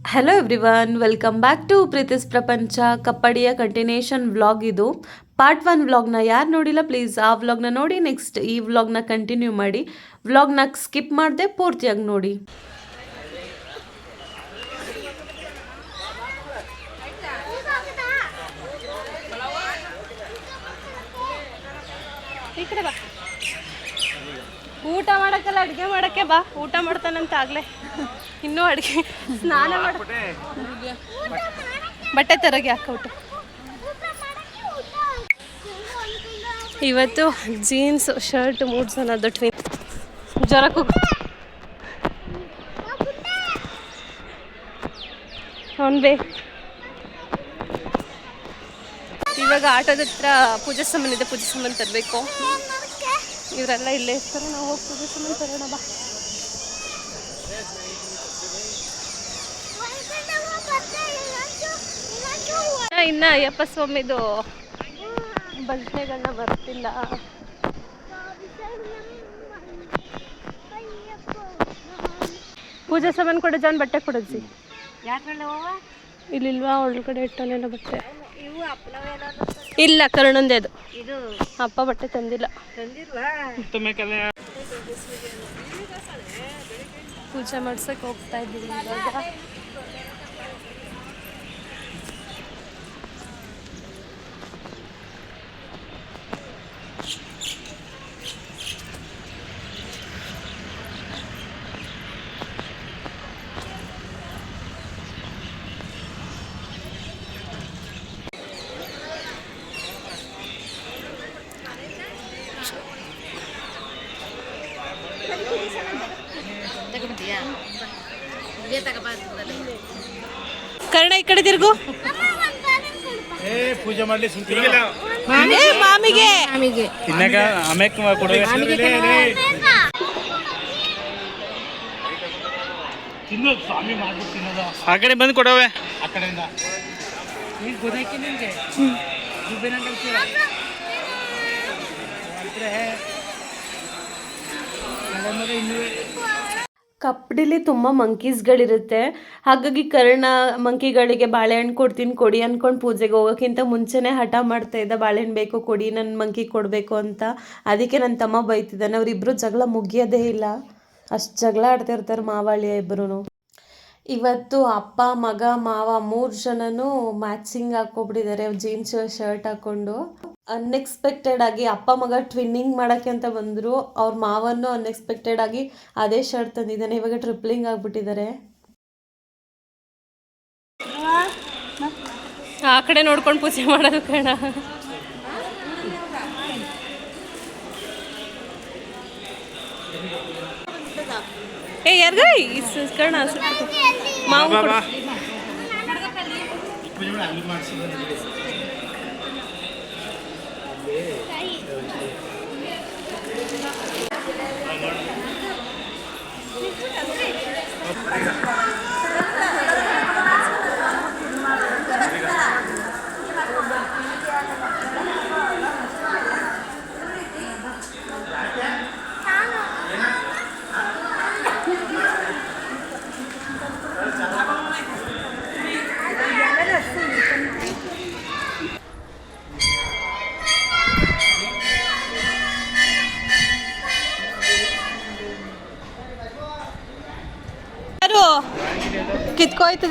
Hello everyone welcome back to Preethi's ಪ್ರಪಂಚ ಕಪ್ಪಡಿಯ continuation vlog ಇದು. ಪಾರ್ಟ್ ಒನ್ ವ್ಲಾಗ್ನ ಯಾರು ನೋಡಿಲ್ಲ ಪ್ಲೀಸ್ ಆ ವ್ಲಾಗ್ನ ನೋಡಿ ನೆಕ್ಸ್ಟ್ ಈ ವ್ಲಾಗ್ನ ಕಂಟಿನ್ಯೂ ಮಾಡಿ. ವ್ಲಾಗ್ನ ಸ್ಕಿಪ್ ಮಾಡದೆ ಪೂರ್ತಿಯಾಗಿ ನೋಡಿ ಈ ಕಡೆ ಬಾ ಊಟ ಮಾಡಕ್ಕಲ್ಲ, ಅಡುಗೆ ಮಾಡಕ್ಕೆ ಬಾ. ಊಟ ಮಾಡ್ತಾನಂತ ಆಗ್ಲೇ ಇನ್ನೂ ಅಡುಗೆ ಸ್ನಾನ ಮಾಡ ಬಟ್ಟೆ ತರಗೆ ಹಾಕೌಟು ಇವತ್ತು ಜೀನ್ಸ್, ಶರ್ಟ್, ಮೂಡ್ಸ್ ಜನ ಟ್ವಿನ್ ಜ್ವರ ಅವನ್ ಬೇ. ಇವಾಗ ಆಟೋದ ಹತ್ರ ಪೂಜೆ ಇದೆ, ಪೂಜೆ ಸಾಮಾನು ತರಬೇಕು. ಇವರೆಲ್ಲ ಇಲ್ಲೇ ಇರ್ತಾರೆ ನಾವು ಹೋಗ್ತೀವಿ ಸುಮ್ಮನೆ ಬರೋಣ ತರೋಣ ಬಾ. ಇನ್ನ- ಇನ್ನ ಅಯ್ಯಪ್ಪ ಸ್ವಾಮಿದು ಭಜನೆಗಳನ್ನ ಬರ್ತಿಲ್ಲ. ಪೂಜಾ ಸಾಮಾನು ಕೊಡೋ ಜಾನ್ ಬಟ್ಟೆ ಕೊಡಜ್ಜಿ ಇಲ್ಲಿಲ್ವಾ ಒಳಗಡೆ ಇಟ್ಟಲೇನೋ ಬಟ್ಟೆ. ಇಲ್ಲ ಕರುಣಂದೆ ಅದು. ಅಪ್ಪ ಬಟ್ಟೆ ತಂದಿಲ್ಲ. ಪೂಜೆ ಮಾಡ್ಸಕ್ ಹೋಗ್ತಾ ಇದ್ದೀವಿ ಇವಾಗ ಕರ್ಣ ಈ ಕಡೆ ತಿರುಗು? ಏ ಪೂಜೆ ಮಾಡ್ಲಿ ಏ ಮಾಮಿಗೆ. ತಿನ್ನಕ ಆಮೇಕ್ ಕೊಡುವೆ ತಿನ್ನೋದು ಸ್ವಾಮಿ ಮಾಡ್ಬಿಟ್ಟು ತಿನ್ನೋದು ಆ ಕಡೆ ಬಂದು ಕೊಡವೆ. ಆ ಕಡೆಯಿಂದ. ಈಗ ಗೊತ್ತಾಯ್ತು ನಿಮ್ಗೆ? ಕಪ್ಪಡಿಲಿ ತುಂಬ ಮಂಕೀಸ್ಗಳಿರುತ್ತೆ ಹಾಗಾಗಿ ಕರ್ಣ ಮಂಕಿಗಳಿಗೆ ಬಾಳೆಹಣ್ಣು ಕೊಡ್ತೀನಿ, ಕೊಡಿ ಅಂದ್ಕೊಂಡು ಪೂಜೆಗೆ ಹೋಗೋಕ್ಕಿಂತ ಮುಂಚೆನೇ ಹಠ ಮಾಡ್ತಾ ಇದ್ದ, ಬಾಳೆಹಣ್ಣು ಬೇಕು, ಕೊಡಿ ನನ್ನ ಮಂಕಿ ಕೊಡಬೇಕು ಅಂತ. ಅದಕ್ಕೆ ನನ್ನ ತಮ್ಮ ಬೈತಿದ್ದಾನೆ. ಅವರಿಬ್ಬರು ಜಗಳ ಮುಗಿಯೋದೇ ಇಲ್ಲ. ಅಷ್ಟು ಜಗಳ ಆಡ್ತಿರ್ತಾರೆ ಮಾವಾಳಿಯ ಇಬ್ಬರು ಇವತ್ತು ಅಪ್ಪ, ಮಗ, ಮಾವ ಮೂರು ಜನನು ಮ್ಯಾಚಿಂಗ್ ಹಾಕೊಬಿಟ್ಟಿದ್ದಾರೆ. ಜೀನ್ಸ್ ಶರ್ಟ್ ಹಾಕೊಂಡು. ಅನ್ಎಕ್ಸ್ಪೆಕ್ಟೆಡ್ ಆಗಿ ಅಪ್ಪ, ಮಗ ಟ್ವಿನ್ನಿಂಗ್ ಮಾಡೋಕ್ಕೆ ಅಂತ ಬಂದರು. ಅವ್ರ ಮಾವನ್ನು ಅನ್ಎಕ್ಸ್ಪೆಕ್ಟೆಡ್ ಆಗಿ ಅದೇ ಶರ್ಟ್ ತಂದಿದ್ದಾನೆ. ಇವಾಗ ಟ್ರಿಪ್ಲಿಂಗ್ ಆಗಿಬಿಟ್ಟಿದ್ದಾರೆ. ಆ ಕಡೆ ನೋಡ್ಕೊಂಡು ಪೂಜೆ ಮಾಡೋದು ಕಣ. ಏ ಯಾರ್ಗ ಕರ್ಣ ಮಾವು ಕೊಡು. ಪೂಜೆ ಮಾಡಿ ಅಲ್ಲಿ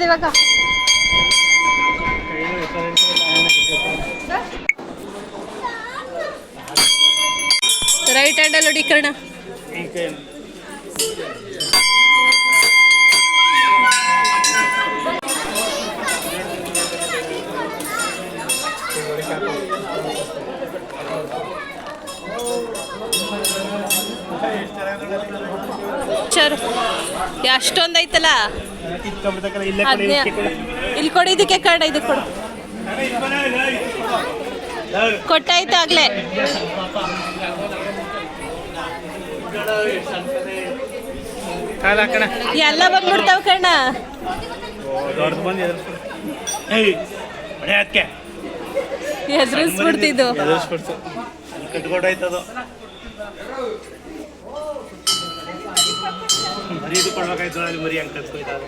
ಇವಾಗ. ರೈಟ್ ಹ್ಯಾಂಡ್ ಅಲ್ಲಿ ಕರ್ಣ. ಚರ್. ಅಷ್ಟೊಂದೈತಲ್ಲ ಇಲ್ಲೇ ಕೊಡಿ ಅದ್ನೇ. ಇಲ್ಲಿ ಕೊಡಿ. ಇದಕ್ಕೆ ಕಾರ್ಡ್ ಇದಕ್ಕೆ ಕೊಡು. ಕೊಟ್ಟಾಯ್ತು ಆಗ್ಲೇ. ಎಲ್ಲ ಬಂದ್ಬಿಡ್ತಾವ ಕಣ್ಣ. ಎದುರಿಸ್ಬಿಡ್ತು ಕಟ್ಕೊಡಾಯ್ತದು. ಮರಿ ಇದು ಕೊಡ್ಬೇಕಾಯ್ತು ಅಲ್ಲಿ ಮರಿ ಹಂಗೆ ಕಟ್ಕೊಯ್ತಾವೆ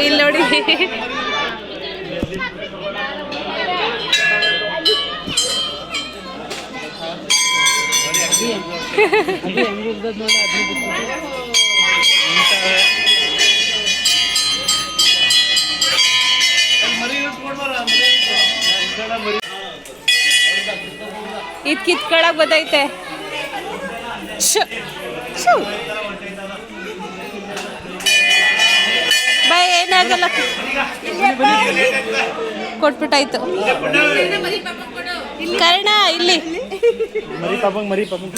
ಇಲ್ಲಿ ನೋಡಿ. ಇದ್ ಕಿತ್ಕೊಳಕ್ ಬತ್ತೈತೆ ಶು, ಶು. ಬಾ ಏನಾಗಲ್ಲ ಕೊಟ್ಬಿಟ್ಟಾಯ್ತು. ಕರ್ಣ ಇಲ್ಲಿ. ಮರಿ ಪಾಪಂಗ್ ಮರಿ ಪಾಪಂಗ್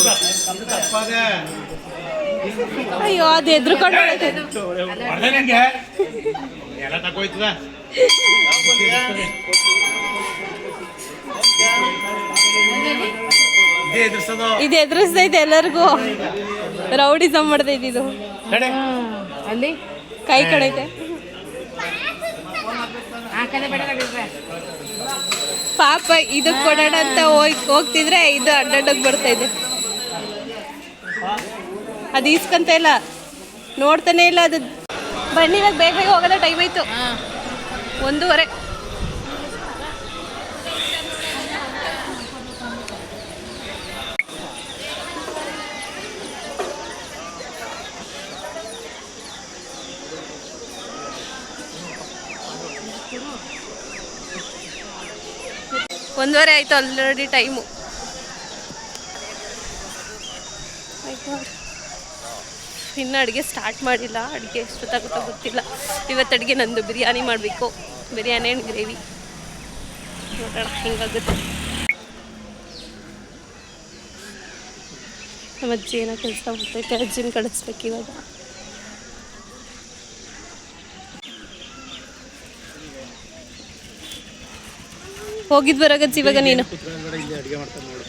ಅಯ್ಯೋ ಅದು ಎದ್ರುಕೊಂಡು ಎಲ್ಲ ತಗೋಯ್ತದ ಇದೇ ಎದುರ್ಸೋದು ಇದು ಎದುರಿಸ್ತೈತೆ ಎಲ್ಲರಿಗೂ. ರೌಡಿಸಮ್ ಮಾಡ್ತಾ ಇದು. ನಡೆ. ಅಲ್ಲಿ ಕೈ ಕಡೈತೆ. ಪಾಪ ಇದಕ್ಕೆ ಕೊಡೋಣ ಅಂತ ಹೋಗಿ ಹೋಗ್ತಿದ್ರೆ ಇದು ಅಡ್ಡಡ್ಡಕ್ಕೆ ಬರ್ತಾ ಇದೆ. ಅದು ಈಸ್ಕಂತ ಇಲ್ಲ. ನೋಡ್ತಾನೆ ಇಲ್ಲ ಅದು. ಬನ್ನಿ ಇವಾಗ ಬೇಗ ಬೇಗ ಹೋಗೋದ ಟೈಮ್ ಆಯ್ತು. ಒಂದೂವರೆ. ಒಂದೂವರೆ ಆಯಿತು ಆಲ್ರೆಡಿ ಟೈಮು ಇನ್ನು ಅಡುಗೆ ಸ್ಟಾರ್ಟ್ ಮಾಡಿಲ್ಲ. ಅಡುಗೆ ಎಷ್ಟೊತ್ತಾಗುತ್ತೋ ಗೊತ್ತಿಲ್ಲ. ಇವತ್ತು ಅಡುಗೆ ನಂದು ಬಿರಿಯಾನಿ ಮಾಡಬೇಕು. ಬಿರಿಯಾನಿ ಆ್ಯಂಡ್ ಗ್ರೇವಿ ನೋಡೋಣ, ಹೆಂಗಾಗುತ್ತೆ. ನಮ್ಮ ಅಜ್ಜಿ ಏನೋ ಕೆಲಸ ಮಾಡ್ತೈತೆ ಅಜ್ಜಿನ ಕಳಿಸ್ಬೇಕು ಇವಾಗ. ಹೋಗಿದ್ ಬರೋಗಜ್ಜಿ ಇವಾಗ ನೀನು? ಇಲ್ಲಿ ಅಡುಗೆ ಮಾಡ್ತಾರೆ ನೋಡು.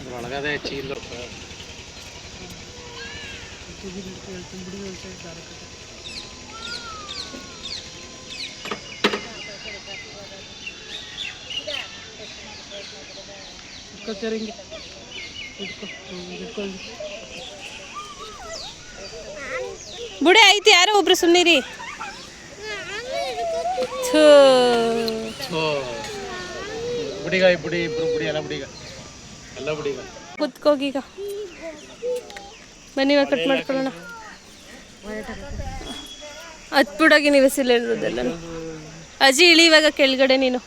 ಅದ್ರೊಳಗದೆ ಬುಡೆ ಐತಿ ಯಾರೋ ಒಬ್ರು ಸುಮ್ಮನಿರಿ ಬುಡಿಗ ಬುಡಿ ಇಬ್ರು ಬುಡಿ ಎಲ್ಲ ಬುಡಿಗ. ಎಲ್ಲ ಬುಡಿಗ. ಕುತ್ಕೋಗೀಗ. ಬನ್ನಿ ಇವಾಗ ಕಟ್ ಮಾಡ್ಕೊಳ್ಳೋಣ. ಹತ್ ಬಿಡೋಗಿ ನೀವು ಸಿಲಿಂಡ್ರದೆಲ್ಲ ಅಜ್ಜಿ ಇಳಿ ಇವಾಗ ಕೆಳಗಡೆ ನೀನು.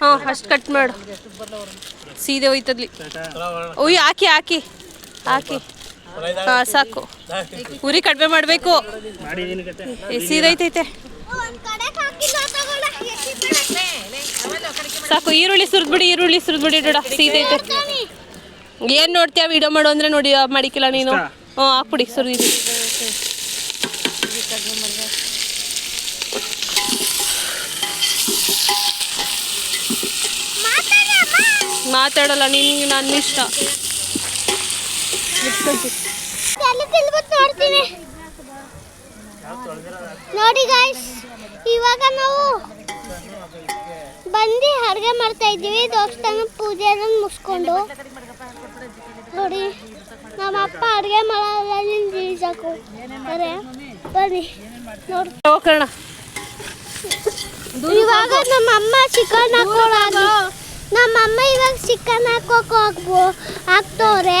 ಹಾಂ ಅಷ್ಟು ಕಟ್ ಮಾಡು. ಸೀದೆ ಹೋಯ್ತದ್ಲಿ. ಓಯ್ ಹಾಕಿ ಹಾಕಿ. ಹಾಕಿ. ಸಾಕು. ಉರಿ ಕಡಿಮೆ ಮಾಡಬೇಕು. ಸೀದೈತೈತೆ ಸಾಕು ಈರುಳ್ಳಿ ಸುರಿದ್ಬಿಡಿ ಈರುಳ್ಳಿ ಸುರಿದ್ಬಿಡಿ ಡೋಡ ಸೀದೈತೆ ಏನು ನೋಡ್ತೀಯ? ವಿಡಿಯೋ ಮಾಡು ಅಂದರೆ ನೋಡಿ ಮಾಡಿಕಿಲ್ಲ ನೀನು. ಹ್ಞೂ ಹಾಕ್ಬಿಡಿ ಸುರಿದು. ಮಾತಾಡಲ್ಲ ನಿನ್ಗೆ ನನ್ನ ಇಷ್ಟ. ನೋಡ್ತೀನಿ. ನೋಡಿ ಗಾಯ್ಸ್ ಇವಾಗ ನಾವು ಬಂದು ಅಡುಗೆ ಮಾಡ್ತಾ ಇದ್ದೀವಿ. ದೇವಸ್ಥಾನ ಪೂಜೆ ಎಲ್ಲ ಮುಗಿಸ್ಕೊಂಡು. ನೋಡಿ ನಮ್ಮ ಅಪ್ಪ ಅಡುಗೆ ನಿಲ್ಸಾಕು ಅರೆ ಬನ್ನಿ. ನೋಡಿ. ಹೋಗೋಣ. ಇವಾಗ ನಮ್ಮ ಅಮ್ಮ ಚಿಕನ್ ಹಾಕೋಣ ನಮ್ಮ ಅಮ್ಮ ಇವಾಗ ಚಿಕನ್ ಹಾಕೋಕೆ ಹೋಗ್ಬೋ ಹಾಕ್ತವ್ರೆ.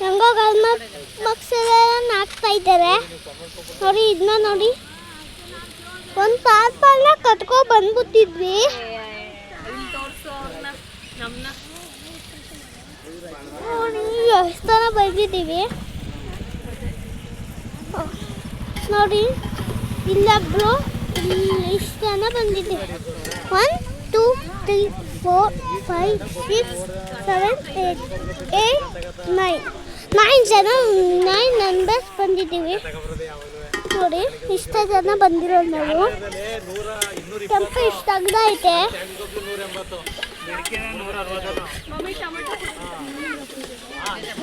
ಹೆಂಗೋ ಗಲ್ಮತ್ ಬಾಕ್ಸೆಲ್ಲ ಹಾಕ್ತಾ ಇದ್ದಾರೆ. ನೋಡಿ ಇದನ್ನ ನೋಡಿ. ಒಂದು ಪಾರ್ಪಲ್ನ ಕಟ್ಕೊ ಬಂದ್ಬಿಟ್ಟಿದ್ವಿ. ನೋಡಿ, ಎಷ್ಟು ಥರ ಬಂದಿದ್ದೀವಿ. ನೋಡಿ ಇಲ್ಲೊಬ್ರು ಇಲ್ಲಿ ಇಷ್ಟು ಜನ ಬಂದಿದ್ದೀವಿ. One two three four five six seven eight eight nine nine ಜನ, ನೈನ್ ಮೆಂಬರ್ಸ್ ಬಂದಿದ್ದೀವಿ. ನೋಡಿ, ಇಷ್ಟೇ ಜನ ಬಂದಿರೋ ನಾವು. ಕೆಂಪು ಇಷ್ಟ ಐತೆ.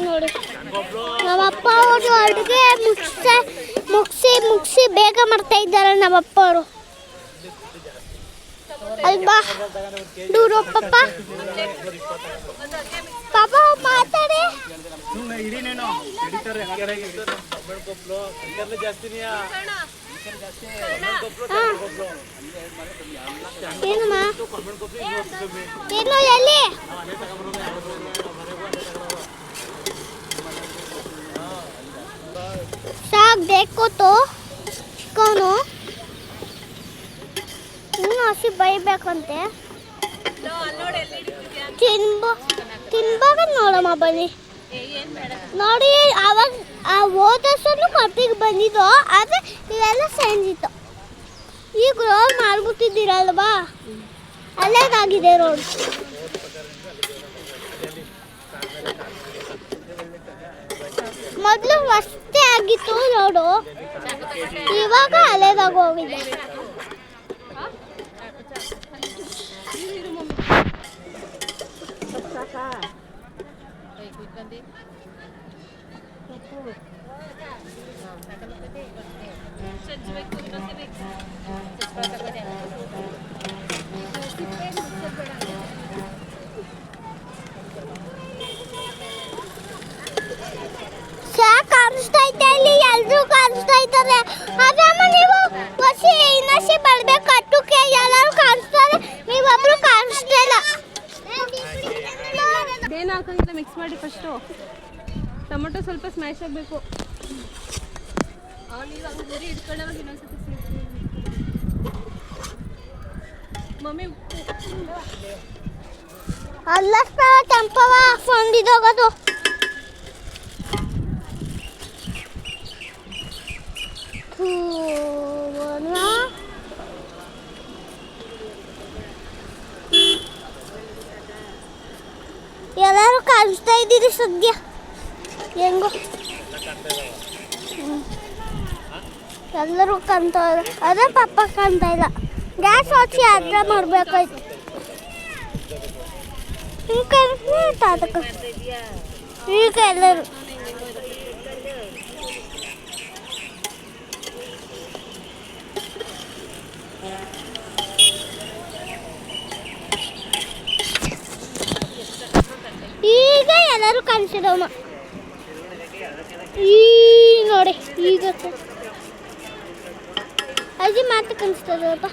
ನೋಡಿ, ನಮ್ಮಪ್ಪ ಅವರು ಅಡುಗೆ ಮುಗಿಸ, ಮುಗಿಸಿ ಮುಗಿಸಿ ಬೇಗ ಮಾಡ್ತಾ ಇದ್ದಾರೆ ನಮ್ಮಪ್ಪ ಅವರು. ಅಲ್ವಾ? ಪಾಪ ಮಾತಾಡಿ ಹಾ. ಏನಮ್ಮ? ಏನು ಎಲ್ಲಿ? ಸಾಕ್ ಬೇಕು ತೋ. ಚಿಕನು ಇನ್ನು ಹಸಿ ಬೈಬೇಕಂತೆ. ತಿನ್ಬ ತಿನ್ಬಾಗ ನೋಡಮ್ಮ ಬನ್ನಿ. ನೋಡಿ, ಅವಾಗ, ಆ ಹೋದ ವರ್ಷನೂ ಬಂದಿದ್ದು, ಆದರೆ ಇವೆಲ್ಲ ಸೆಂಡಿತ್ತು ಈಗ ರೋಡ್ ಮಾಡ್ಬಿಟ್ಟಿದ್ದೀರಲ್ವಾ? ಅಲ್ಲೇದಾಗಿದೆ ರೋಡ್ ಮೊದಲು ವಸ್ತಿ ಆಗಿತ್ತು ರೋಡು ಇವಾಗ ಹಳೇದಾಗ ಹೋಗಿದೆ. ಕಾಣಿಸ್ತಾ ಐತೆ ಇಲ್ಲಿ ಎಲ್ರು ಕಾಣಿಸ್ತಾ ಇದ್ದಾರೆ ಹೊಸಿ ಇನಸಿ ಬರ್ಬೇಕು ಅಟ್ಟಕ್ಕೆ ಎಲ್ಲರೂ ಕಾಣಿಸ್ತಾರೆ ನೀವೊಬ್ರು ಕಾಣಿಸ್ತಾ ಇಲ್ಲ ಏನು ಹಾಕಂಗಿಲ್ಲ ಮಿಕ್ಸ್ ಮಾಡಿ ಫಸ್ಟು ಟೊಮೊಟೊ ಸ್ವಲ್ಪ ಸ್ಮ್ಯಾಶ್ ಆಗಬೇಕು. ಮಮ್ಮಿ ಅಲ್ಲ ಟೆಂಪವ ಹೊಂದಿದೋಗೋದು ಎಲ್ಲರೂ ಇದ್ದೀರಿ ಸದ್ಯ. ಹೆಂಗೋ. ಎಲ್ಲರೂ ಕಂತ ಅದೇ ಪಪ್ಪ ಕಂತ ಇಲ್ಲ. ಗ್ಯಾಸ್ ಹಚ್ಚಿ ಅದ್ರ ಮಾಡ್ಬೇಕಾಯ್ತು. ಈಗ ಅದಕ್ಕೆ ಈಗ ಎಲ್ಲರೂ ಈಗ ಎಲ್ಲರೂ ಕಾಣಿಸಿದವನ ಈ ನೋಡಿ ಈಗ ಅಜ್ಜಿ ಮಾತು ಕಾಣಿಸ್ತದಪ್ಪ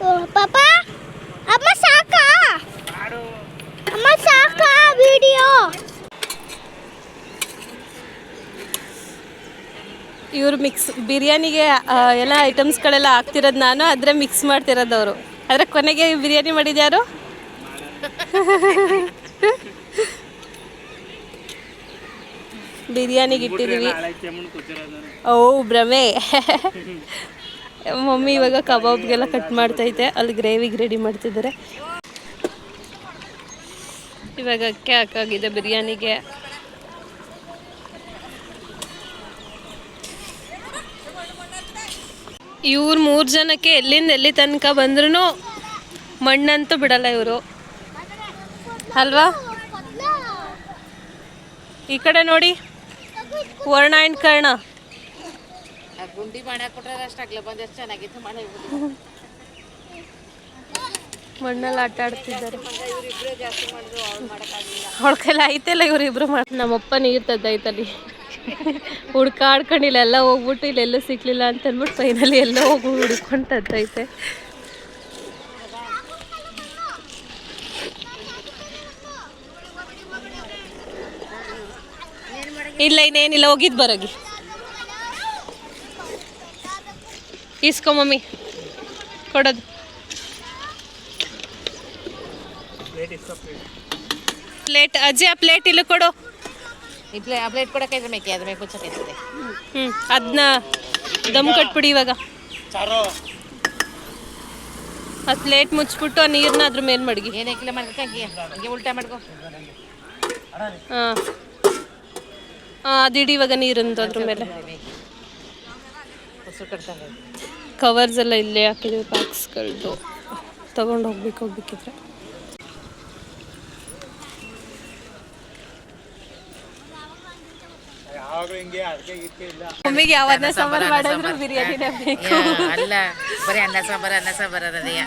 ಓ, ಪಾಪ ಅಮ್ಮ ಸಾಕಾ ಅಮ್ಮ ಸಾಕಾ ವಿಡಿಯೋ ಇವ್ರು ಮಿಕ್ಸ್ ಬಿರಿಯಾನಿಗೆ ಎಲ್ಲ ಐಟಮ್ಸ್ಗಳೆಲ್ಲ ಹಾಕ್ತಿರೋದು ನಾನು, ಆದರೆ ಮಿಕ್ಸ್ ಮಾಡ್ತಿರೋದು ಅವರು. ಆದರೆ ಕೊನೆಗೆ ಬಿರಿಯಾನಿ ಮಾಡಿದ್ಯಾರು ಬಿರಿಯಾನಿಗೆ ಇಟ್ಟಿದ್ದೀವಿ ಓ, ಭ್ರಮೆ. ಮಮ್ಮಿ ಇವಾಗ ಕಬಾಬ್ಗೆಲ್ಲ ಕಟ್ ಮಾಡ್ತೈತೆ, ಅಲ್ಲಿ ಗ್ರೇವಿಗೆ ರೆಡಿ ಮಾಡ್ತಿದ್ದಾರೆ. ಇವಾಗ ಅಕ್ಕಿ ಹಾಕಾಗಿದೆ ಬಿರಿಯಾನಿಗೆ. ಇವ್ರು ಮೂರು ಜನಕ್ಕೆ ಎಲ್ಲಿಂದ ಎಲ್ಲಿ ತನಕ ಬಂದ್ರೂ ಮಣ್ಣಂತೂ ಬಿಡಲ್ಲ ಇವರು. ಅಲ್ವಾ? ಈ ಕಡೆ ನೋಡಿ. ವರ್ಣ ಆ್ಯಂಡ್ ಕರ್ಣ ಗುಂಡಿ ಮಣ್ಣಲ್ಲಿ ಆಟ ಆಡ್ತಿದ್ದಾರೆ. ಅವಳ ಕೈಲಿ ಐತೆಲ್ಲ ಇವ್ರಿಬ್ರು ಮಾಡಿ ನಮ್ಮಪ್ಪ ನೀರು ತದ್ದೈತಲ್ಲಿ ಹುಡ್ಕಾಡ್ಕೊಂಡು ಇಲ್ಲೆಲ್ಲ ಹೋಗ್ಬಿಟ್ಟು ಇಲ್ಲೆಲ್ಲೂ ಸಿಗ್ಲಿಲ್ಲ ಅಂತ ಅಂದ್ಬಿಟ್ಟು ಫೈನಲಿ ಎಲ್ಲ ಹೋಗಿ ಹುಡ್ಕೊಂಡು ತದ್ದೈತೆ ಇಲ್ಲ, ಇನ್ನೇನಿಲ್ಲ, ಹೋಗಿದ್ ಬರೋಗಿ. ಇಸ್ಕೊ ಮಮ್ಮಿ, ಕೊಡೋದು. ಪ್ಲೇಟ್ ಅಜ್ಜಿ, ಆ ಪ್ಲೇಟ್ ಇಲ್ಲಿ ಕೊಡು. ಪ್ಲೇ ಆ ಪ್ಲೇಟ್ ಕೊಡೋಕೈತೆ ಮೇಕೆ ಅದ್ರ ಮೇಲೆ ಕುಚ್ಚಕೈತದೆ ಹ್ಞೂ ಅದನ್ನ ದಮ್ ಕಟ್ಬಿಡಿ ಇವಾಗ. ಅದು ಪ್ಲೇಟ್ ಮುಚ್ಚಿಬಿಟ್ಟು ಆ ನೀರನ್ನ ಅದ್ರ ಮೇಲೆ ಮಡಗಿ. ಏನು ಕಿಲೋ ಮಾಡ್ಕೊ ಹಂಗೆ ಹಂಗೆ ಉಲ್ಟಾ ಮಾಡ್ಕೊ. ಹಾಂ ಹಾಂ ಅದಿಡಿ ಇವಾಗ ನೀರಂತ ಅದ್ರ ಮೇಲೆ. ಕವರ್ಸ್ ಎಲ್ಲ ಇಲ್ಲೇ ಹಾಕಿದ್ವಿ ಪ್ಯಾಕ್ಸ್ಗಳದ್ದು ತಗೊಂಡು ಹೋಗ್ಬೇಕು ಹೋಗ್ಬೇಕಿದ್ರೆ ಯಾವಾಗಲೂ ಹಿಂಗೆ ಅದಕ್ಕೆ ಇದಕ್ಕೆ ಇಲ್ಲ ಮಮ್ಮಿಗೆ ಯಾವ ಅನ್ನ ಸಾಂಬಾರು ಮಾಡಿದ್ರು ಬಿರಿಯಾನಿನೇ ಬೇಕು ಅಲ್ಲ ಬರೀ ಅನ್ನ ಸಾಂಬಾರು ಅನ್ನ ಸಾಂಬಾರು ಅನ್ನೋದಯ್ಯ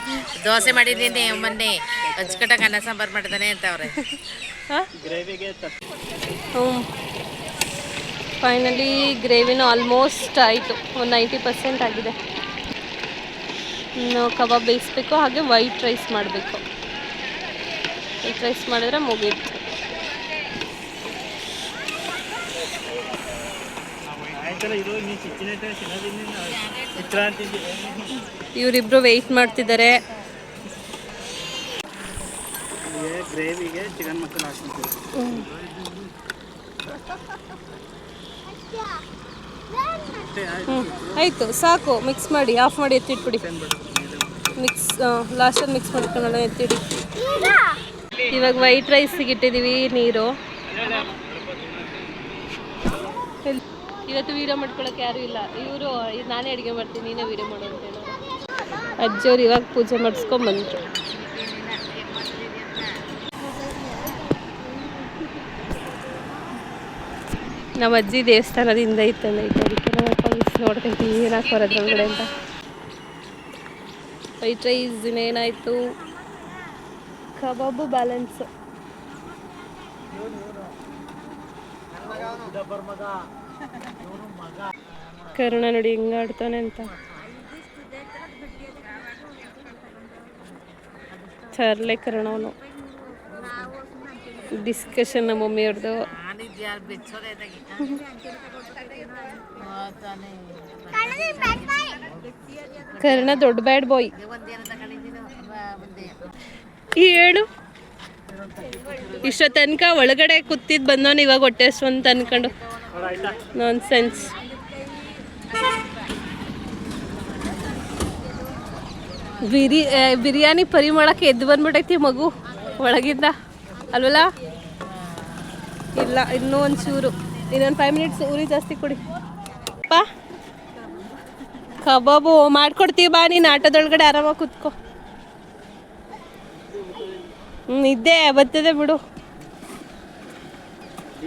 ದೋಸೆ ಮಾಡಿದ್ದೀನಿ ಮೊನ್ನೆ. ಹಚ್ಕಟ್ಟಂಗೆ ಅನ್ನ ಸಾಂಬಾರ್ ಮಾಡಿದಾನೆ ಅಂತ ಅವ್ರೆ ಗ್ರೇವಿಗೆ ಹ್ಞೂ. ಫೈನಲಿ ಗ್ರೇವಿನೂ ಆಲ್ಮೋಸ್ಟ್ ಆಯಿತು. ಒಂದು ನೈಂಟಿ ಪರ್ಸೆಂಟ್ ಆಗಿದೆ. ಇನ್ನು ಕಬಾಬ್ ಬೇಯಿಸ್ಬೇಕು ಹಾಗೆ ವೈಟ್ ರೈಸ್ ಮಾಡಬೇಕು. ವೈಟ್ ರೈಸ್ ಮಾಡಿದ್ರೆ ಮುಗೀತು. ಇವರಿಬ್ರು ವೆಯ್ಟ್ ಮಾಡ್ತಿದ್ದಾರೆ. ಗ್ರೇವಿಗೆ ಚಿಕನ್ ಮಸಾಲ ಆಯಿತು. ಸಾಕು ಮಿಕ್ಸ್ ಮಾಡಿ ಆಫ್ ಮಾಡಿ ಎತ್ತಿಟ್ಬಿಡಿ. ಮಿಕ್ಸ್ ಲಾಸ್ಟಲ್ಲಿ ಮಿಕ್ಸ್ ಮಾಡ್ಕೊಳ್ಳೋಣ ಎತ್ತಿಡಿ. ಇವಾಗ ವೈಟ್ ರೈಸಿಗೆ ಇಟ್ಟಿದ್ದೀವಿ ನೀರು. ಇವತ್ತು ವೀಡಿಯೋ ಮಾಡ್ಕೊಳಕ್ಕೆ ಯಾರು ಇಲ್ಲ. ಇವರು ನಾನೇ ಅಡುಗೆ ಮಾಡ್ತೀನಿ ನೀನೇ ವೀಡಿಯೋ ಮಾಡು ಅಂತ ಹೇಳೋ. ಅಜ್ಜಿಯವ್ರು ಇವಾಗ ಪೂಜೆ ಮಾಡಿಸ್ಕೊಂಬಂದ್ರು. ನಮ್ಮ ಅಜ್ಜಿ ದೇವಸ್ಥಾನದಿಂದ ಇತ್ತಲ್ಲ ಈಗ ಅದಕ್ಕೆ ಮಿಸ್ ನೋಡ್ತೈತಿ ಒಳಗಡೆ ಅಂತ. ವೈಟ್ ರೈಸ್ ಇನ್ನೇನಾಯಿತು ಕಬಾಬು ಬ್ಯಾಲೆನ್ಸ್ ಕರ್ಣ ನೋಡಿ ಆಡ್ತಾನೆ ಅಂತ. ಚರ್ಲೆ ಕರುಣವನು ಡಿಸ್ಕಷನ್ ನಮ್ಮ ಮಮ್ಮಿಯವ್ರದ್ದು ಕರ್ಣ ದೊಡ್ಡ ಬ್ಯಾಡ್ ಬಾಯ್ ಹೇಳು ಇಷ್ಟ ತನಕ ಒಳಗಡೆ ಕೂತಿದ್ ಬಂದವನು ಇವಾಗ ಹೊಟ್ಟೆ ಅನ್ಕೊಂಡು. ನಾನ್ ಸೆನ್ಸ್ ಬಿರಿ ಬಿರಿಯಾನಿ ಪರಿಮಳಕ್ಕೆ ಎದ್ದು ಬಂದ್ಬಿಟ್ಟೈತಿ ಮಗು ಒಳಗಿಂದ. ಅಲ್ವಲ್ಲ? ಇಲ್ಲ, ಇನ್ನೂ ಒಂಚೂರು. ಇನ್ನೊಂದು ಫೈವ್ ಮಿನಿಟ್ಸ್ ಉರಿ ಜಾಸ್ತಿ ಕೊಡಿ. ಪಾ. ಕಬಾಬು ಮಾಡ್ಕೊಡ್ತೀವಿ ಬಾ, ನೀನು ಆಟೋದೊಳಗಡೆ ಆರಾಮಾಗಿ ಕೂತ್ಕೋ. ಹ್ಞೂ ಇದ್ದೇ, ಬರ್ತದೆ ಬಿಡು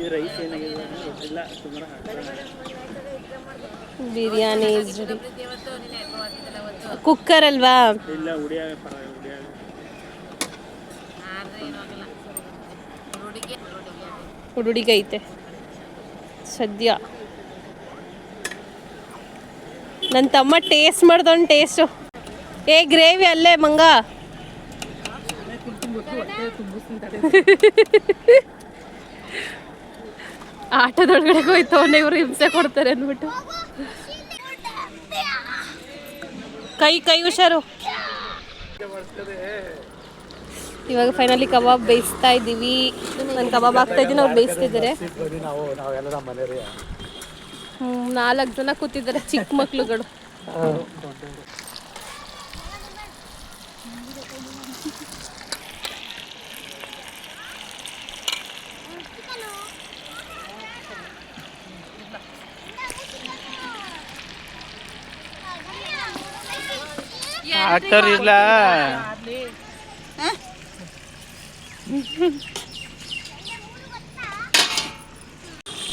ಈ ರೈಸ್ ಏನಾಗಿದೆ ಗೊತ್ತಿಲ್ಲ ಸುಮಾರು ಬಿರಿಯಾನಿ ಇಸ್ ರೆಡಿ ಕುಕ್ಕರ್ ಅಲ್ವಾ ಹುಡುಡಿಗೈತೆ ಸದ್ಯ. ನನ್ನ ತಮ್ಮ ಟೇಸ್ಟ್ ಮಾಡ್ದವನ್ ಟೇಸ್ಟು ಏ ಗ್ರೇವಿ ಅಲ್ಲೇ ಮಂಗ? ಆಟದೊಳಗಡೆ ಹೋಯ್ತು ಅವನ್ನ ಇವರು ಹಿಂಸೆ ಕೊಡ್ತಾರೆ ಅಂದ್ಬಿಟ್ಟು. ಕೈ ಕೈ ಹುಷಾರು. ಇವಾಗ ಫೈನಲಿ ಕಬಾಬ್ ಬೇಯಿಸ್ತಾ ಇದ್ದೀವಿ. ನಾನು ಕಬಾಬ್ ಆಗ್ತಾ ಇದ್ದೀನಿ ಅವ್ರು ಬೇಯಿಸ್ತಿದ್ದಾರೆ. ನಾಲ್ಕು ಜನ ಕೂತಿದ್ದಾರೆ ಚಿಕ್ಕ ಮಕ್ಳುಗಳು. ಆಗ್ತಾರ ಇಲ್ಲ.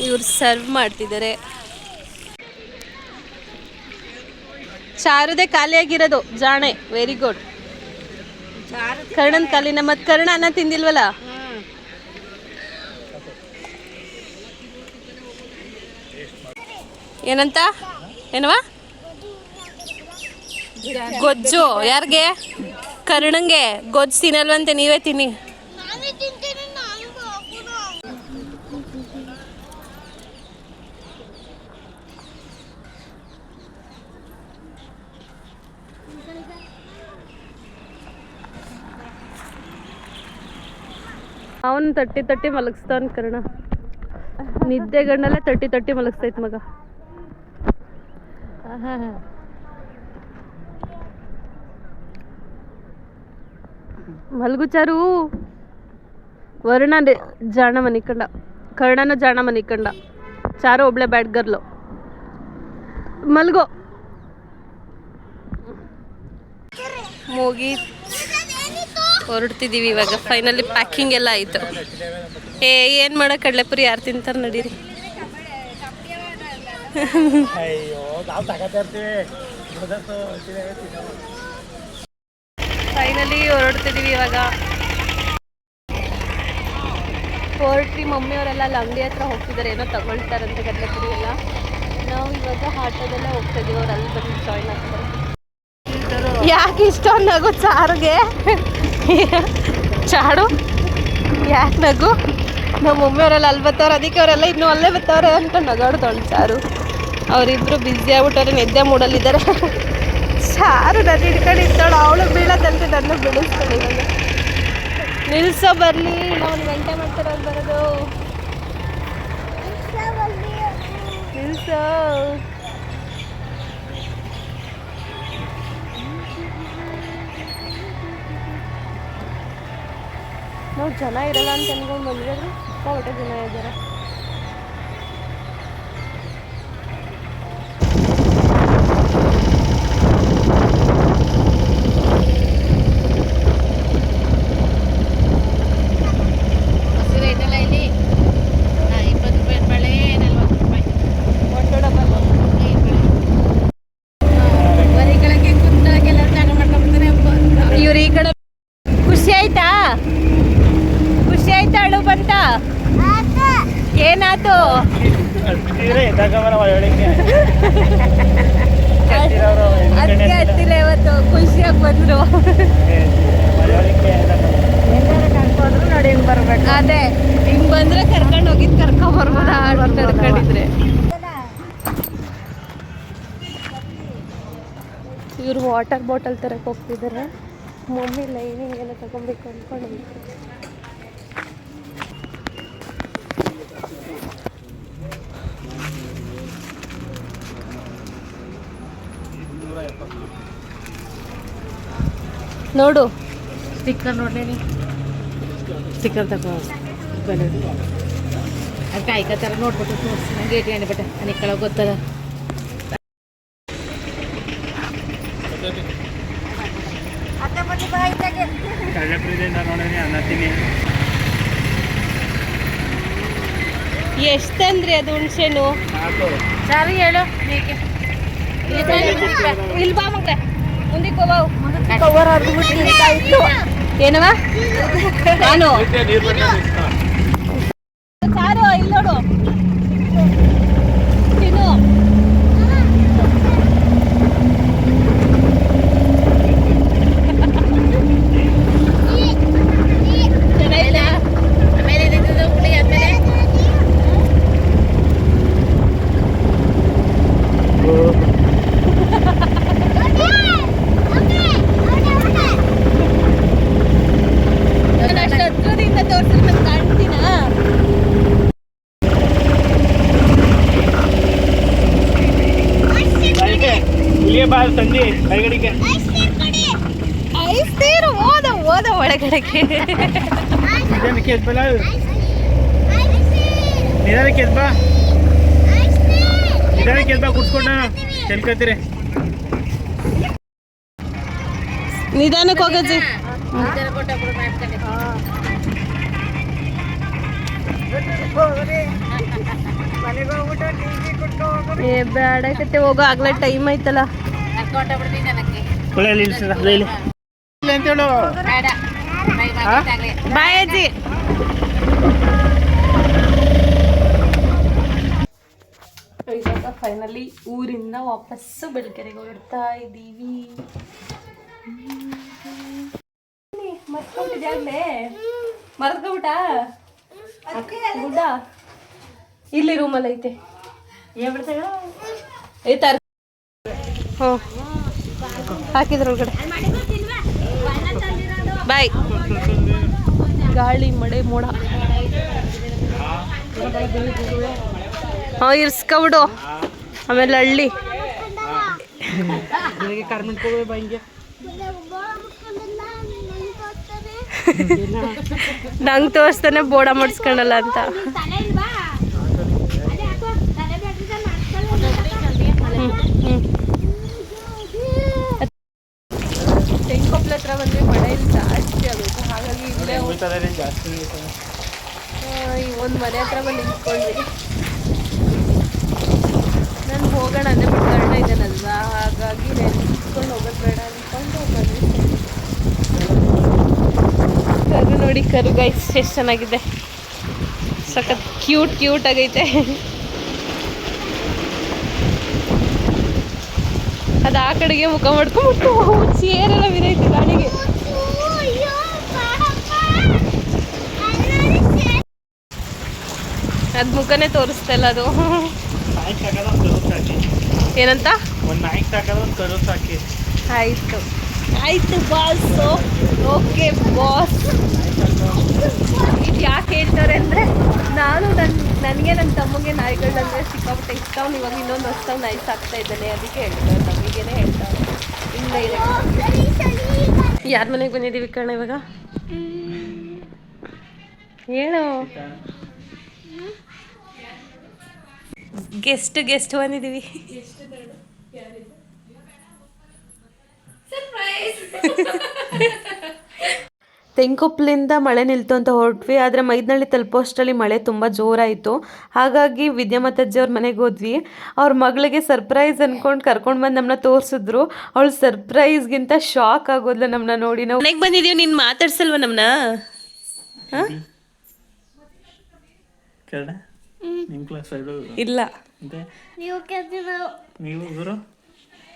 ಇವ್ರು ಸರ್ವ್ ಮಾಡ್ತಿದ್ದಾರೆ. ಚಾರುದೇ ಖಾಲಿಯಾಗಿರೋದು. ಜಾಣೆ ವೆರಿ ಗುಡ್ ಕರ್ಣನ್ ಖಾಲಿ, ನಮ್ಮ ಕರ್ಣ ಅನ್ನ ತಿಂದಿಲ್ವಲ್ಲ? ಏನಂತ? ಏನವ ಗೊಜ್ಜು ಯಾರಿಗೆ? ಕರ್ಣಂಗೆ. ಗೊಜ್ಜು ತಿನ್ನಲ್ವಂತೆ ನೀವೇ ತಿನ್ನಿ. ಅವನ್ ತಟ್ಟಿ ತಟ್ಟಿ ಮಲಗಿಸ್ತಾನ ಕರ್ಣ. ನಿದ್ದೆ ಗಂಡಲ್ಲೇ ತಟ್ಟಿ ತಟ್ಟಿ ಮಲಗಿಸ್ತೈತ್ ಮಗ. ಮಲ್ಗು ಚಾರು ವರುಣ ಜಾಣ ಮನಿಕಂಡ ಕರ್ಣನ ಜಾಣ ಮನಿಕಂಡ ಚಾರು ಒಬ್ಳೆ ಬ್ಯಾಡ್ ಗರ್ಲು ಮಲ್ಗೋ. ಮೂಗಿ ಹೊರಡ್ತಿದ್ದೀವಿ ಇವಾಗ. ಫೈನಲಿ ಪ್ಯಾಕಿಂಗ್ ಎಲ್ಲ ಆಯಿತು. ಏ ಏನು ಮಾಡೋ ಕಡಲೆಪುರಿ? ಯಾರು ತಿಂತಾರೆ ನಡೀರಿ ಅಯ್ಯೋ ನಾವು ತಗೋತಾ ಇರ್ತೀವಿ ಫೈನಲಿ ಹೊರಡ್ತಿದ್ದೀವಿ ಇವಾಗ. ಹೊರಟ್ರಿ ಮಮ್ಮಿಯವರೆಲ್ಲ ಅಲ್ಲಿ ಅಂಗಡಿ ಹತ್ರ ಹೋಗ್ತಿದ್ದಾರೆ ಏನೋ ತಗೊಳ್ತಾರಂತೆ ಎಲ್ಲ ನಾವು ಇವಾಗ ಆಟೋದೆಲ್ಲ ಹೋಗ್ತಾ ಇದೀವಿ ಅವ್ರು ಅಲ್ಲಿ ಬಂದು ಜಾಯ್ನ್ ಆಗ್ತಾರೆ. ಯಾಕೆ ಇಷ್ಟ ನಗು ಚಾರ್ಗೆ? ಚಾಡು? ಯಾಕೆ ನಗು? ನಮ್ಮ ಮಮ್ಮಿಯವರೆಲ್ಲ ಅಲ್ಲಿ ಬರ್ತಾವ್ರೆ, ಅದಕ್ಕೆ ಅವರೆಲ್ಲ ಇನ್ನೂ ಅಲ್ಲೇ ಬರ್ತಾವ್ರೆ ಅಂತ ನಗಾಡ್ದೊಂಡು ಚಾರು. ಅವರಿಬ್ರು ಬ್ಯುಸಿ ಆಗ್ಬಿಟ್ಟವ್ರೆ, ನಿದ್ದೆ ಮೂಡಲ್ಲಿದ್ದಾರೆ. ಚಾರು ನನ್ನ ಹಿಡ್ಕೊಂಡು ಇರ್ತಾಳು ಅವಳು ಬೀಳೋದಂತೆ ನನ್ನ ಬಿಡಿಸ್ತಾಳೆ ಇವಾಗ ನಿಲ್ಸೋ ಬರಲಿ ಒಂದು ಗಂಟೆ ಮಾಡ್ತಿರೋದು ಬರೋದು. ನಿಲ್ಸೋ. ನಾವು ಜನ ಇರಲ್ಲ ಅಂತ ಅನ್ಕೊಂಡು ಬಂದಿರೋದು. ಸಿಕ್ಕಾಪಟ್ಟೆ ಜನ ಇದ್ದಾರೆ ಹಸಿರು ಐತಲ್ಲ ಇಲ್ಲಿ ಹಾಂ ಇಪ್ಪತ್ತು ರೂಪಾಯಿ ಬಳೆ ನಲ್ವತ್ತು ರೂಪಾಯಿ ಬರೀ ಕೆಳಗೆ ಕುಂತಾಗೆಲ್ಲ ಜಾಗ ಮಾಡ್ಕೊಂಡ್ಬಿಡ್ತಾರೆ ಇವ್ರು ಈ ಕಡೆ ಖುಷಿ ಆಯ್ತಾ ಖುಷಿ ಆಯ್ತಾ ಅಳು ಬಂತ ಏನಾಯ್ತು? ಅದಕ್ಕೆ ಹತ್ತಿಲ್ಲ ಇವತ್ತು ಖುಷಿಯಾಗಿ ಬಂದ್ರು. ಅದೇ ಹಿಂಗ್ ಬಂದ್ರೆ ಕರ್ಕೊಂಡು ಹೋಗಿದ್ ಕರ್ಕೊಂಡ್ ಬರ್ಬೋದ ನಡ್ಕೊಂಡಿದ್ರೆ ಇವ್ರು ವಾಟರ್ ಬಾಟಲ್ ತರಕ್ಕೆ ಹೋಗ್ತಿದ್ದಾರೆ ಮಮ್ಮಿ ಲೈನಿಂಗ್ ಏನೋ ತಗೊಬೇಕು ಅನ್ಕೊಂಡು ನೋಡು. ಸ್ಟಿಕ್ಕರ್ ನೋಡಲೇನಿ ಸ್ಟಿಕ್ಕರ್ ತಗೋ ಅದಕ್ಕೆ ಆಯ್ಕತ್ತಾರ ನೋಡ್ಬಿಟ್ಟು ತೋರಿಸಿ. ನಂಗೆ ಏಟಿ ಅನ್ಬಿಟ್ಟೆ ನನಗೆ ಕೆಳಗೆ ಗೊತ್ತದ ಎಷ್ಟಂದ್ರಿ ಅದು ಹುಣ್ಸೆನು ಸಾಕು ಸರಿ ಹೇಳು ಇಲ್ಲಿ ಬಾ ಮಗ್ರೆ ಏನವ? ನಾನು ನೀರು ಬಂದ್ರೆ ಚಾರು ಇಲ್ಲಿ ನೋಡು ತಿನ್ನು ಚೆನ್ನಾಗಿಲ್ಲ ಆಮೇಲೆ ಏನಿದ್ದು ಹುಳಿ ಆದ್ಮೇಲೆ ನಾನು ಅಷ್ಟು ಹತ್ರದಿಂದ ತೋರಿಸಿದ್ರೆ ನಾನು ಕಾಣ್ತೀನಾ ಇಲ್ಲಿಗೆ ಬಾ ತಂದಿ ಕೈಗಡಿಗೆ ಐಸ್ ನೀರು ಓದ ಓದ ನಿಧಾನಕ್ಕೆ ಎದ್ಬಲ್ಲ ನಿಧಾನಕ್ಕೆ ಎದ್ಬಾ ನಿಧಾನಕ್ಕೆ ಎದ್ಬಾ ಕುಡ್ಸ್ಕೊಂಡ ತಿನ್ಕತ್ತೀರಿ ನಿಧಾನಕ್ಕೆ ಹೋಗಜ್ಜಿ ಏ ಬೇಡಕತ್ತೆ ಹೋಗೋ. ಆಗ್ಲೇ ಟೈಮ್ ಐತಲ್ಲ ಒಳ್ಳೆ ನಿಲ್ಸದ ಅಂತ ಹೇಳು? ಬೈ ಬಾಯ್ ಅಜ್ಜಿ. ಫೈನಲಿ ಊರಿಂದ ವಾಪಸ್ಸು ಬೆಳಕೆರೆಗೆ ಹೊರಡ್ತಾ ಇದ್ದೀವಿ. ಮರ್ತ್ಕೊಂಡ್ಬಿಟ್ಟಿದ್ಯಾಗ್ಲೇ ಮರ್ತ್ಕೊಂಬಿಟ್ಟ? ಗುಡ್ಡ? ಇಲ್ಲಿ ರೂಮಲ್ಲಿ ಐತೆ. ಏ ಒಳಗಡೆ. ಬಾಯ್ ಗಾಳಿ ಮಳೆ ಮೋಡ. ಹಾಂ ಇರ್ಸ್ಕೊಬಿಡು. ಆಮೇಲೆ ಹಳ್ಳಿ. ನಂಗೆ ತೋರಿಸ್ತಾನೆ ಬೋಡ ಮಾಡಿಸ್ಕೊಳಲ್ಲ ಅಂತ ತೆಂಕೊಪ್ಲ ಹತ್ರ ಬಂದರೆ ಮಳೆ ಇಲ್ಲಿ ಜಾಸ್ತಿ ಆಗುತ್ತೆ ಹಾಗಾಗಿ ಇಲ್ಲೇ ಜಾಸ್ತಿ ಈ ಒಂದು ಮನೆ ಹತ್ರ ಬಂದು ನಿಂತ್ಕೊಂಡ್ವಿ. ನಾನು ಹೋಗೋಣ ಅಂದರೆ ಕರ್ಣ ಇದ್ದಾನಲ್ವಾ ಹಾಗಾಗಿ ನಾನು ನಿಂತ್ಕೊಂಡು ಹೋಗೋದು ಬೇಡ ಅಂದ್ಕೊಂಡು ಬಂದ್ವಿ ಕರು ನೋಡಿ, ಕರು ಗೈಸ್ ಎಷ್ಟು ಚೆನ್ನಾಗಿದೆ. ಸಖತ್ ಕ್ಯೂಟ್ ಕ್ಯೂಟ್ ಆಗೈತೆ. ಅದು ಆ ಕಡೆಗೆ ಮುಖ ಮಾಡ್ಕೊಂಡ್ಬಿಟ್ಟು ಎಲ್ಲ ಬಿದ್ದೈತೆ ಗಾಳಿಗೆ ಅದು ಮುಖನೇ ತೋರಿಸ್ತಾ ಇಲ್ಲ ಅದು. ಏನಂತ? ಒಂದು ಆಯ್ತು ಆಯಿತು. ಆಯಿತು ಬಾಸು ಓಕೆ ಬಾಸ್ ಇದು ಯಾಕೆ ಹೇಳ್ತಾರೆ ಅಂದರೆ ನಾನು ನನ್ನ ನನಗೆ ನನ್ನ ತಮ್ಮಗೆ ನಾಯಿಗಳಂದರೆ ಸಿಕ್ಕಾಪಟ್ಟೆ ಇಷ್ಟ ಅವ್ನು ಇವಾಗ ಇನ್ನೊಂದು ಹೊಸ್ದಾಗಿ ನಾಯಿ ಸಾಕ್ತಾ ಇದ್ದಾನೆ ಅದಕ್ಕೆ ಹೇಳ್ತಾರೆ. ನಮಗೇನೆ ಹೇಳ್ತಾರೆ. ಇಲ್ಲ ಯಾರ ಮನೆಗೆ ಬಂದಿದ್ದೀವಿ ಕಣ ಇವಾಗ? ಹೇಳು. ಗೆಸ್ಟ್ ಗೆಸ್ಟ್ ಬಂದಿದ್ದೀವಿ. ತೆಂಕೊಪ್ಲಿಂದ ಮಳೆ ನಿಲ್ತು ಅಂತ ಹೊರಟ್ವಿ ಆದರೆ ಮೈದನಳ್ಳಿ ತಲುಪೋಷ್ಟರಲ್ಲಿ ಮಳೆ ತುಂಬ ಜೋರಾಯಿತು. ಹಾಗಾಗಿ ವಿದ್ಯಾಮತಜ್ಜಿಯವ್ರ ಮನೆಗೆ ಹೋದ್ವಿ. ಅವ್ರ ಮಗಳಿಗೆ ಸರ್ಪ್ರೈಸ್ ಅಂದ್ಕೊಂಡು ಕರ್ಕೊಂಡು ಬಂದು ನಮ್ಮನ್ನ ತೋರಿಸಿದ್ರು. ಅವಳು ಸರ್ಪ್ರೈಸ್ಗಿಂತ ಶಾಕ್ ಆಗೋದ್ಲ ನಮ್ಮನ್ನ ನೋಡಿ ನಾವು. ಮನೆಗೆ ಬಂದಿದ್ದೀವಿ ನೀನು ಮಾತಾಡ್ಸಲ್ವ ನಮ್ಮನ್ನ ಕನ್ನಡ ನಿಮ್ಮ ಕ್ಲಾಸ್ ಇಲ್ಲ. ಮತ್ತೆ? ನೀವು ಕೆತ್ತಿರೋ ನೀವು ಗುರು?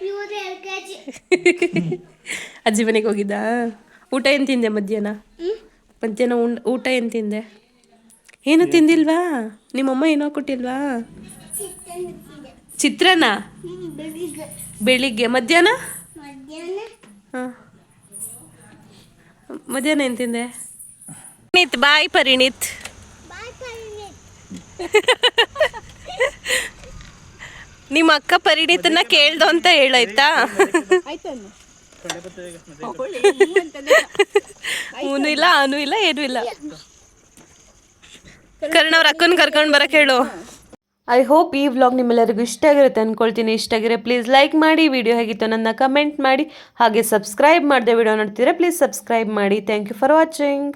ಇವರು ಎಲ್ ಕೆಜಿ ಅಜ್ಜಿ ಮನೆಗೆ ಹೋಗಿದ್ದಾ? ಊಟ ಏನು ತಿಂದೆ ಮಧ್ಯಾಹ್ನ? ಮಧ್ಯಾಹ್ನ ಉಂಡ್ ಊಟ ಏನು ತಿಂದೆ? ಏನು ತಿಂದಿಲ್ವಾ? ನಿಮ್ಮಮ್ಮ ಏನೋ ಕೊಟ್ಟಿಲ್ವಾ? ಚಿತ್ರಾನ್ನ ಬೆಳಿಗ್ಗೆ. ಬೆಳಿಗ್ಗೆ. ಮಧ್ಯಾಹ್ನ? ಮಧ್ಯಾಹ್ನ? ಹಾಂ. ಮಧ್ಯಾಹ್ನ ಏನು ತಿಂದೆ? ಪರಿಣಿತ್ ಬಾಯ್ ಪರಿಣಿತ್. ನಿಮ್ಮ ಅಕ್ಕ ಪರಿಣಿತನ ಕೇಳ್ದು ಅಂತ ಹೇಳಾಯ್ತಾ ಊನು ಇಲ್ಲ ಅನು ಇಲ್ಲ, ಏನೂ ಇಲ್ಲ. ಕರ್ಣ ಅವ್ರ ಅಕ್ಕನ ಕರ್ಕೊಂಡು ಬರಕ್ಕೆ ಹೇಳು. ಐ ಹೋಪ್ ಈ ವ್ಲಾಗ್ ನಿಮ್ಮೆಲ್ಲರಿಗೂ ಇಷ್ಟ ಆಗಿರುತ್ತೆ ಅಂದ್ಕೊಳ್ತೀನಿ ಇಷ್ಟ ಆಗಿರೋ ಪ್ಲೀಸ್ ಲೈಕ್ ಮಾಡಿ ವಿಡಿಯೋ ಹೇಗಿತ್ತು ನನ್ನ ಕಮೆಂಟ್ ಮಾಡಿ, ಹಾಗೆ ಸಬ್ಸ್ಕ್ರೈಬ್ ಮಾಡಿದೆ ವಿಡಿಯೋ ನೋಡ್ತಿದ್ರೆ ಪ್ಲೀಸ್ ಸಬ್ಸ್ಕ್ರೈಬ್ ಮಾಡಿ. Thank you for watching